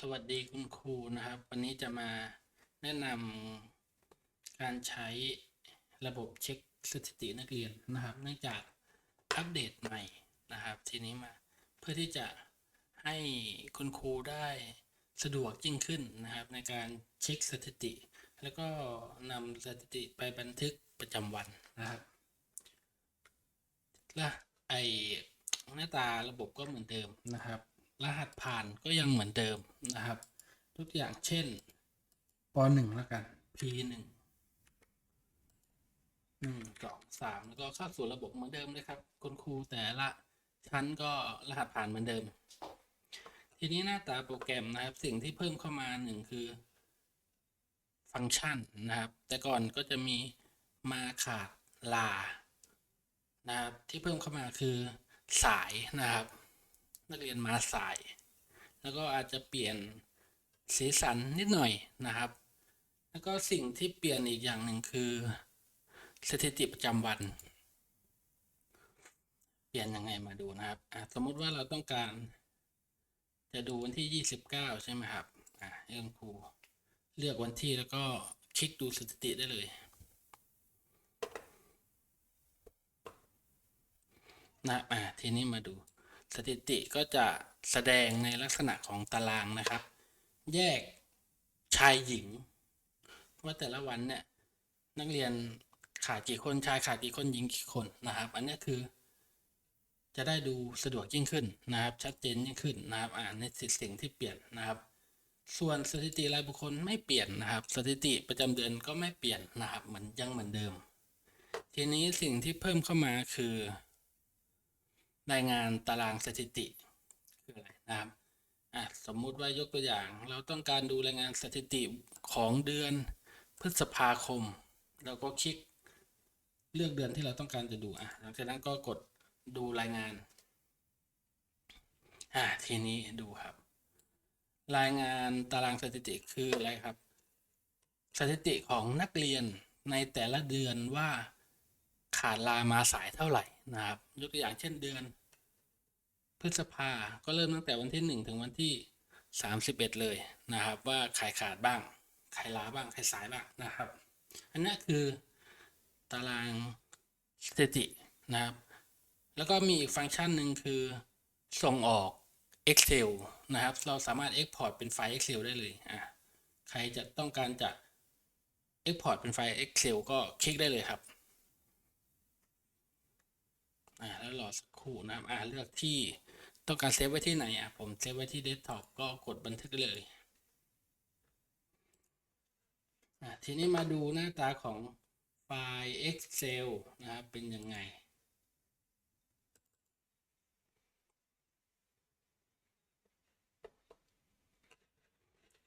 สวัสดีคุณครูนะครับ วันนี้จะมาแนะนำการใช้ระบบเช็คสถิตินักเรียนนะครับ เนื่องจากอัปเดตใหม่นะครับ ทีนี้มาเพื่อที่จะให้คุณครูได้สะดวกยิ่งขึ้นนะครับ ในการเช็คสถิติ แล้วก็นำสถิติไปบันทึกประจำวันนะครับและไอหน้าตาระบบก็เหมือนเดิมนะครับ รหัสผ่านก็ยังเหมือนเดิมนะครับ ทุกอย่างเช่นปหนึ่งแล้วกัน p หนึ่งหนึ่งสองสามแล้วก็เข้าสู่ระบบเหมือนเดิมเลยครับคุณครูแต่ละชั้นก็รหัสผ่านเหมือนเดิม ทีนี้หน้าตาโปรแกรมนะครับ สิ่งที่เพิ่มเข้ามาหนึ่งคือ ฟังก์ชันนะครับ แต่ก่อนก็จะมีมาขาดลานะครับที่เพิ่มเข้ามาคือสายนะครับ นักเรียนมาสาย แล้วก็อาจจะเปลี่ยนสีสันนิดหน่อยนะครับ แล้วก็สิ่งที่เปลี่ยนอีกอย่างหนึ่งคือสถิติประจำวัน เปลี่ยนยังไงมาดูนะครับสมมุติว่าเราต้องการจะดูวันที่ 29 ใช่ไหมครับอะให้คุณครูเลือกวันที่แล้วก็คลิกดูสถิติได้เลยนะอ่าทีนี้มาดู สถิติก็จะแสดงในลักษณะของตารางนะครับ แยกชายหญิง ว่าแต่ละวันเนี่ยนักเรียนขาดกี่คนชายขาดกี่คนหญิงกี่คนนะครับ อันนี้คือ จะได้ดูสะดวกยิ่งขึ้นนะครับ ชัดเจนยิ่งขึ้นนะครับอ่าในสิ่งที่เปลี่ยนนะครับ ส่วนสถิติรายบุคคลไม่เปลี่ยนนะครับ สถิติประจำเดือนก็ไม่เปลี่ยนนะครับเหมือนยังเหมือนเดิม ทีนี้สิ่งที่เพิ่มเข้ามาคือ รายงานตารางสถิติคืออะไรนะครับอะสมมุติว่ายกตัวอย่าง เราต้องการดูรายงานสถิติของเดือนพฤษภาคม เราก็คลิกเลือกเดือนที่เราต้องการจะดูอะหลังจากนั้นก็กดดูรายงานอะทีนี้ดูครับ รายงานตารางสถิติคืออะไรครับ สถิติของนักเรียนในแต่ละเดือนว่า ขาดลามาสายเท่าไหร่นะครับยกตัวอย่างเช่นเดือน พฤษภาก็เริ่มตั้งแต่วันที่หนึ่งถึงวันที่สามสิบเอ็ดเลยนะครับว่าใครขาดบ้างใครลาบ้างใครสายบ้างนะครับ อันนี้คือตารางสถิตินะครับ แล้วก็มีอีกฟังก์ชันหนึ่งคือส่งออก Excel นะครับ เราสามารถ Export เป็นไฟล์ Excel ได้เลยอะใครจะต้องการจะ Export เป็นไฟล์ Excel ก็คลิกได้เลยครับ อ่าแล้วรอสักครู่นะครับอ่าเลือกที่ต้องการเซฟไว้ที่ไหนอะผมเซฟไว้ที่เดสก์ท็อปก็กดบันทึกเลยอ่าทีนี้มาดูหน้าตาของไฟล์ Excel นะครับเป็นยังไง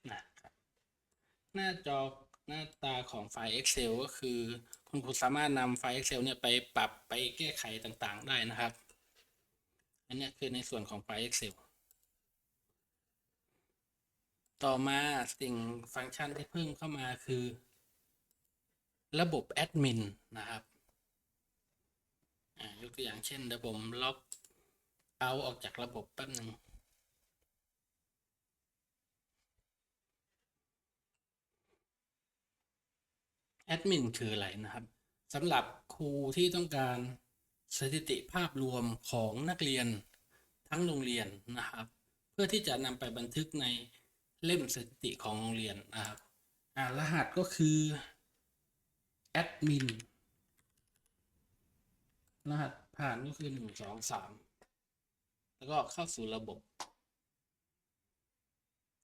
นะหน้าจอหน้าตาของไฟล์ Excel ก็คือ คุณครูสามารถนำไฟล์ Excel เนี่ยไปปรับไปแก้ไขต่างๆได้นะครับ อันนี้คือในส่วนของไฟล์ Excel ต่อมาสิ่งฟังก์ชันที่เพิ่มเข้ามาคือ ระบบแอดมินนะครับอ่ายกตัวอย่างเช่นเดี๋ยวผมล็อกเอาออกจากระบบแป๊บหนึ่ง แอดมินคืออะไรนะครับสำหรับครูที่ต้องการสถิติภาพรวมของนักเรียนทั้งโรงเรียนนะครับ เพื่อที่จะนำไปบันทึกในเล่มสถิติของโรงเรียนนะครับรหัสก็คือแอดมินรหัสผ่านก็คือหนึ่งสองสามแล้วก็เข้าสู่ระบบ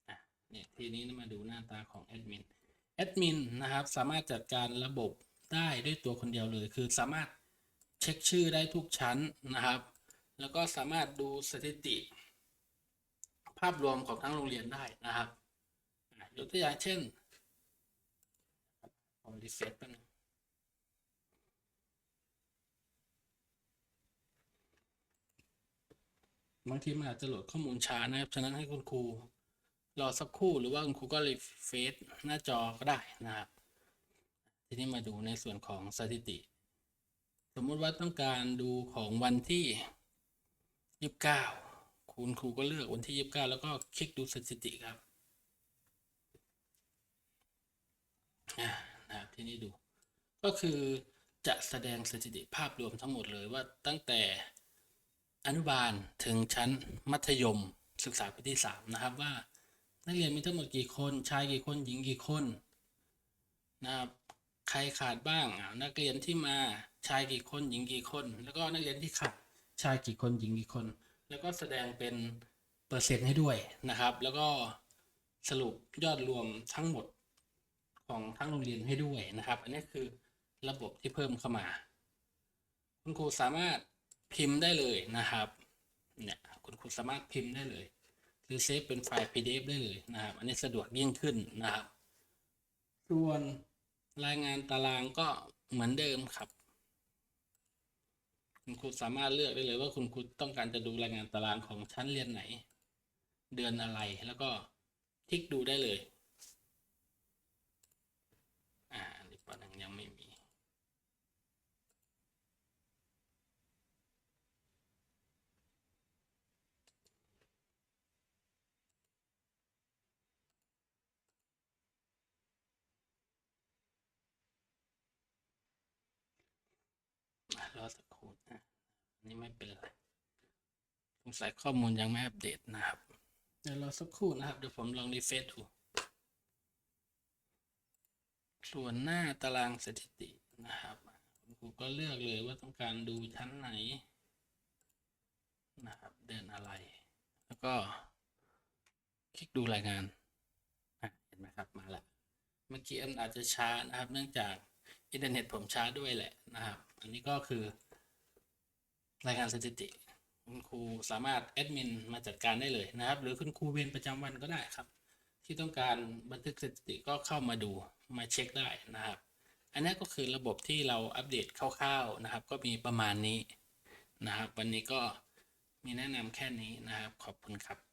อะเนี่ยทีนี้มาดูหน้าตาของแอดมิน แอดมินนะครับสามารถจัดการระบบได้ด้วยตัวคนเดียวเลย คือสามารถเช็คชื่อได้ทุกชั้นนะครับ แล้วก็สามารถดูสถิติ ภาพรวมของทั้งโรงเรียนได้นะครับยกตัวอย่างเช่นผมรีเฟซแป๊บนึงบางทีมันอาจจะโหลดข้อมูลช้านะครับ ฉะนั้นให้คุณครู รอสักครู่หรือว่าคุณครูก็รีเฟซหน้าจอก็ได้นะครับ ทีนี้มาดูในส่วนของสถิติ สมมุติว่าต้องการดูของวันที่ 29 คุณครูก็เลือกวันที่ 29 แล้วก็คลิกดูสถิติครับนะครับทีนี้ดู ก็คือจะแสดงสถิติภาพรวมทั้งหมดเลยว่าตั้งแต่อนุบาลถึงชั้นมัธยมศึกษาปีที่ 3 นะครับว่า นักเรียนมีทั้งหมดกี่คน ชายกี่คน หญิงกี่คนนะครับ ใครขาดบ้างอ่านักเรียนที่มาชายกี่คน หญิงกี่คน แล้วก็นักเรียนที่ขาดชายกี่คน หญิงกี่คน แล้วก็แสดงเป็นเปอร์เซ็นต์ให้ด้วยนะครับ แล้วก็สรุปยอดรวมทั้งหมดของทั้งโรงเรียนให้ด้วยนะครับ อันนี้คือระบบที่เพิ่มเข้ามา คุณครูสามารถพิมพ์ได้เลยนะครับ เนี่ย คุณครูสามารถพิมพ์ได้เลย หรือเซฟเป็นไฟล์ PDF ได้เลยนะครับ อันนี้สะดวกยิ่งขึ้นนะครับ ส่วนรายงานตารางก็เหมือนเดิมครับ คุณครูสามารถเลือกได้เลยว่าคุณครูต้องการจะดูรายงานตารางของชั้นเรียนไหน เดือนอะไรแล้วก็คลิกดูได้เลย อ่าอันนี้ปอนังยังไม่มี อะ รอสักครู่นะนี่ไม่เป็นไรสงสัยข้อมูลยังไม่อัปเดตนะครับ เดี๋ยวรอสักครู่นะครับ เดี๋ยวผมลองรีเฟซดู ส่วนหน้าตารางสถิตินะครับคุณครูก็เลือกเลยว่าต้องการดูชั้นไหน นะครับ เดินอะไร แล้วก็ คลิกดูรายงานเห็นไหมครับมาละเมื่อกี้มันอาจจะช้านะครับ เนื่องจาก อินเทอร์เน็ตผมช้าด้วยแหละนะครับ อันนี้ก็คือ รายงานสถิติ คุณครูสามารถแอดมินมาจัดการได้เลยนะครับ หรือคุณครูเวรประจำวันก็ได้ครับ ที่ต้องการบันทึกสถิติก็เข้ามาดูมาเช็คได้นะครับ อันนี้ก็คือระบบที่เราอัปเดตคร่าวๆนะครับ ก็มีประมาณนี้นะครับ วันนี้ก็มีแนะนำแค่นี้นะครับ ขอบคุณครับ